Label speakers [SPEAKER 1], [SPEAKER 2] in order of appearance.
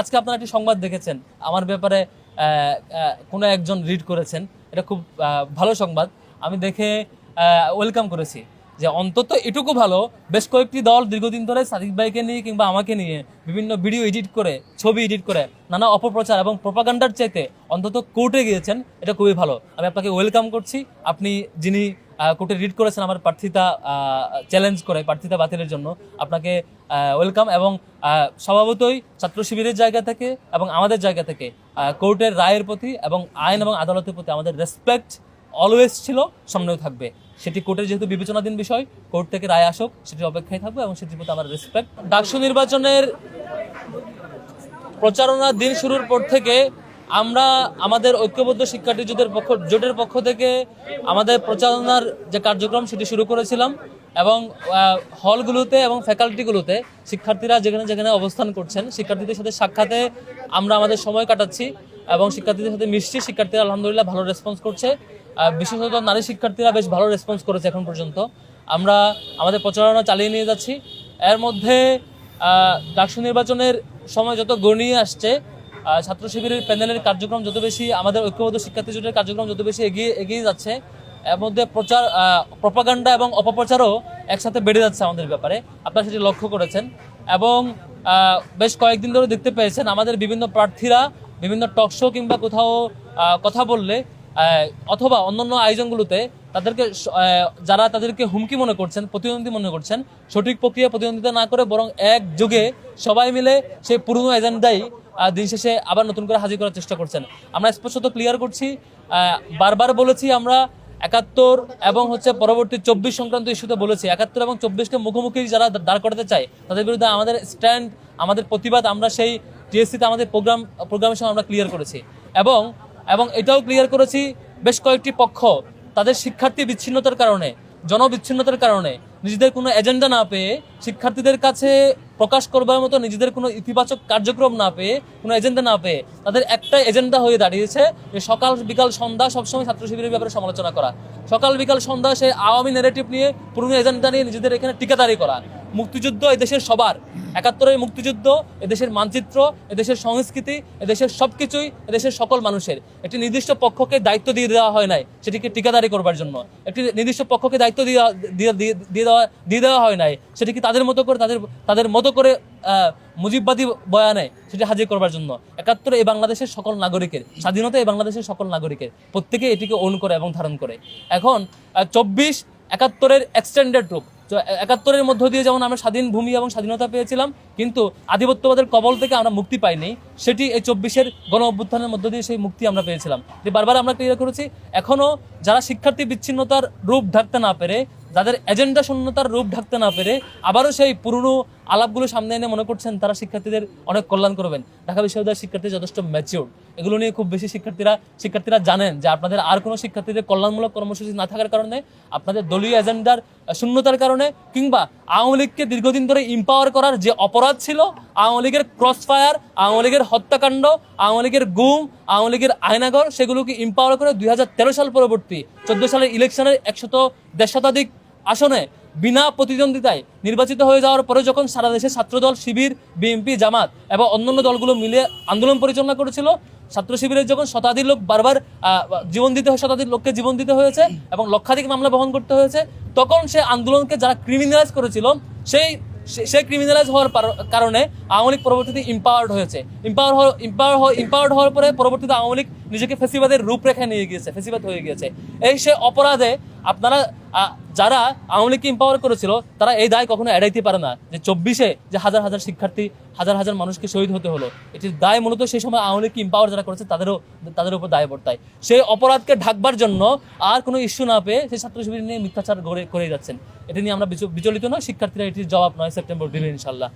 [SPEAKER 1] আজকে আপনারা একটি সংবাদ দেখেছেন। আমার ব্যাপারে কোনো একজন রিড করেছেন। এটা খুব ভালো সংবাদ। আমি দেখে ওয়েলকাম করেছি যে অন্তত এটুকু ভালো, বেশ কয়েকটি দল দীর্ঘদিন ধরে সাদিক ভাইকে নিয়ে কিংবা আমাকে নিয়ে বিভিন্ন ভিডিও এডিট করে, ছবি এডিট করে, নানা অপপ্রচার এবং প্রপাগান্ডার চাইতে অন্তত কোর্টে গিয়েছেন, এটা খুবই ভালো। আমি আপনাকে ওয়েলকাম করছি। আপনি যিনি কোর্টে রিড করেছেন আমার প্রার্থিতা চ্যালেঞ্জ করে প্রার্থিতা বাতিলের জন্য। আপনাকে ওয়েলকাম এবং স্বভাবতই ছাত্র শিবিরের জায়গা থেকে এবং আমাদের জায়গা থেকে কোর্টের রায়ের প্রতি এবং আইন এবং আদালতের প্রতি আমাদের রেসপেক্ট অলওয়েজ ছিল, সামনেও থাকবে। সেটি কোর্টের যেহেতু বিবেচনাধীন বিষয়, কোর্ট থেকে রায় আসুক সেটি অপেক্ষায় থাকবে এবং সেটির প্রতি আমার রেসপেক্ট ডাকসু নির্বাচনের প্রচারণার দিন শুরুর পর থেকে আমরা আমাদের ঐক্যবদ্ধ শিক্ষার্থী জোটের পক্ষ জোটের পক্ষ থেকে আমাদের প্রচারণার যে কার্যক্রম সেটি শুরু করেছিলাম এবং হলগুলোতে এবং ফ্যাকাল্টিগুলোতে শিক্ষার্থীরা যেখানে যেখানে অবস্থান করছেন, শিক্ষার্থীদের সাথে সাক্ষাতে আমরা আমাদের সময় কাটাচ্ছি এবং শিক্ষার্থীদের সাথে মিশছি। শিক্ষার্থীরা আলহামদুলিল্লাহ ভালো রেসপন্স করছে। বিশেষত নারী শিক্ষার্থীরা বেশ ভালো রেসপন্স করেছে এখন পর্যন্ত। আমরা আমাদের প্রচারণা চালিয়ে নিয়ে যাচ্ছি। এর মধ্যে ডাকসু নির্বাচনের সময় যত গণিয়ে আসছে ছাত্র শিবিরের প্যানেলের কার্যক্রম যত বেশি আমাদের ঐক্যবদ্ধ শিক্ষার্থী জোটের কার্যক্রম যত বেশি এগিয়ে এগিয়ে যাচ্ছে, এর মধ্যে প্রচার প্রপাগান্ডা এবং অপপ্রচারও একসাথে বেড়ে যাচ্ছে আমাদের ব্যাপারে। আপনারা সেটি লক্ষ্য করেছেন। এবং বেশ কয়েকদিন ধরে দেখতে পেয়েছেন আমাদের বিভিন্ন প্রার্থীরা বিভিন্ন টক শো কিংবা কোথাও কথা বললে অথবা অন্যান্য আয়োজনগুলোতে তাদেরকে যারা তাদেরকে হুমকি মনে করছেন, প্রতিদ্বন্দ্বী মনে করছেন, সঠিক প্রক্রিয়া প্রতিদ্বন্দ্বিতা না করে বরং এক যুগে সবাই মিলে সেই পুরনো এজেন্ডাই দিন শেষে আবার নতুন করে হাজির করার চেষ্টা করছেন। আমরা স্পষ্টত ক্লিয়ার করছি বারবার বলেছি আমরা একাত্তর এবং হচ্ছে পরবর্তী চব্বিশ সংক্রান্ত ইস্যুতে বলেছি, একাত্তর এবং চব্বিশকে মুখোমুখি যারা দাঁড় করাতে চায়, তাদের বিরুদ্ধে আমাদের স্ট্যান্ড, আমাদের প্রতিবাদ, আমরা সেই টিএসসিতে আমাদের প্রোগ্রাম, প্রোগ্রামের সময় আমরা ক্লিয়ার করেছি। এবং এবং এটাও ক্লিয়ার করেছি, বেশ কয়েকটি পক্ষ তাদের শিক্ষার্থী বিচ্ছিন্নতার কারণে, জনবিচ্ছিন্নতার কারণে নিজেদের কোনো এজেন্ডা না পেয়ে শিক্ষার্থীদের কাছে প্রকাশ করবার মতো নিজেদের কোনো ইতিবাচক কার্যক্রম না পেয়ে, কোনো এজেন্ডা না পেয়ে তাদের একটা এজেন্ডা হয়ে দাঁড়িয়েছে যে সকাল বিকাল সন্ধ্যা সবসময় ছাত্র শিবিরের ব্যাপারে সমালোচনা করা। সকাল বিকাল সন্ধ্যা সে আওয়ামী নেগেটিভ নিয়ে পুরনো এজেন্ডা নিয়ে নিজেদের এখানে টিকাদারি করা। মুক্তিযুদ্ধ এদেশের সবার। একাত্তরের মুক্তিযুদ্ধ এদেশের মানচিত্র, এদেশের সংস্কৃতি, এদেশের সব কিছুই এদেশের সকল মানুষের। একটি নির্দিষ্ট পক্ষকে দায়িত্ব দিয়ে দেওয়া হয় নাই, সেটিকে টিকাদারি করবার জন্য। একটি নির্দিষ্ট পক্ষকে দায়িত্ব দিয়ে, দিয়ে- দেওয়া, দিয়ে দেওয়া হয় নাই সেটিকে তাদের মতো করে, তাদের তাদের মতো করে মুজিববাদী বয়ানে সেটি হাজির করবার জন্য। একাত্তরে এই বাংলাদেশের সকল নাগরিকের, স্বাধীনতা এই বাংলাদেশের সকল নাগরিকের, প্রত্যেকে এটিকে ওন করে এবং ধারণ করে। এখন চব্বিশ একাত্তরের এক্সটেন্ডেড রূপ। তো একাত্তরের মধ্য দিয়ে যেমন আমরা স্বাধীন ভূমি এবং স্বাধীনতা পেয়েছিলাম, কিন্তু আধিপত্যবাদের কবল থেকে আমরা মুক্তি পাইনি, সেটি এই চব্বিশের গণ অভ্যুত্থানের মধ্য দিয়ে সেই মুক্তি আমরা পেয়েছিলাম। যে বারবার আমরা ক্লিয়ার করেছি এখনও যারা শিক্ষার্থী বিচ্ছিন্নতার রূপ ঢাকতে না পেরে, যাদের এজেন্ডা শূন্যতার রূপ ঢাকতে না পেরে, আবারও সেই পুরনো আলাপগুলো সামনে এনে মনে করছেন তারা শিক্ষার্থীদের অনেক কল্যাণ করবেন। ঢাকা বিশ্ববিদ্যালয়ের শিক্ষার্থী যথেষ্ট ম্যাচিওর এগুলো নিয়ে খুব বেশি শিক্ষার্থীরা শিক্ষার্থীরা জানেন যে আপনাদের আর কোনো শিক্ষার্থীদের কল্যাণমূলক কর্মসূচি না থাকার কারণে, আপনাদের দলীয় এজেন্ডার শূন্যতার কারণে কিংবা আওয়ামী লীগকে দীর্ঘদিন ধরে ইম্পাওয়ার করার যে অপরাধ ছিল, আওয়ামী লীগের ক্রস ফায়ার আওয়ামী লীগের হত্যাকাণ্ড, আওয়ামী লীগের গুম, আওয়ামী লীগের আয়নাগর সেগুলোকে ইম্পাওয়ার করে দুই হাজার তেরো সাল পরবর্তী চোদ্দ সালের ইলেকশনের একশত দেড় শতাধিক আসনে বিনা প্রতিদ্বন্দ্বিতায় নির্বাচিত হয়ে যাওয়ার পরে যখন সারা দেশে ছাত্রদল, শিবির, বিএনপি, জামাত এবং অন্যান্য দলগুলো মিলে আন্দোলন পরিচালনা করেছিল, ছাত্র শিবিরের যখন শতাধিক লোক বারবার জীবন দিতে হয়, শতাধিক লোককে জীবন দিতে হয়েছে এবং লক্ষাধিক মামলা বহন করতে হয়েছে, তখন সে আন্দোলনকে যারা ক্রিমিনালাইজ করেছিল, সেই, সে- ক্রিমিনালাইজ হওয়ার কারণে আওয়ামী লীগ পরবর্তীতে ইম্পাওয়ার্ড হয়েছে। ইম্পাওয়ার ইম্পাওয়ার ইম্পাওয়ার্ড হওয়ার পরে পরবর্তীতে আওয়ামী লীগ নিজেকে ফেসিবাদের রূপরেখায় নিয়ে গিয়েছে, ফেসিবাদ হয়ে গিয়েছে। এই সে অপরাধে আপনারা যারা আওয়ামী লীগকে ইম্পাওয়ার করেছিল, তারা এই দায় কখনো এড়াইতে পারে না যে চব্বিশে যে হাজার হাজার শিক্ষার্থী, হাজার হাজার মানুষকে শহীদ হতে হলো। এটির দায় মূলত সেই সময় আওয়ামী লীগকে ইম্পাওয়ার যারা করেছে, তাদেরও, তাদের উপর দায় বর্তায়। সেই অপরাধকে ঢাকবার জন্য আর কোনো ইস্যু না পেয়ে সেই ছাত্র শিবির নিয়ে মিথ্যাচার করে যাচ্ছেন। এটা নিয়ে আমরা বিচ- বিচলিত নয় শিক্ষার্থীরা এটির জবাব নয় সেপ্টেম্বর দিলে ইনশাল্লাহ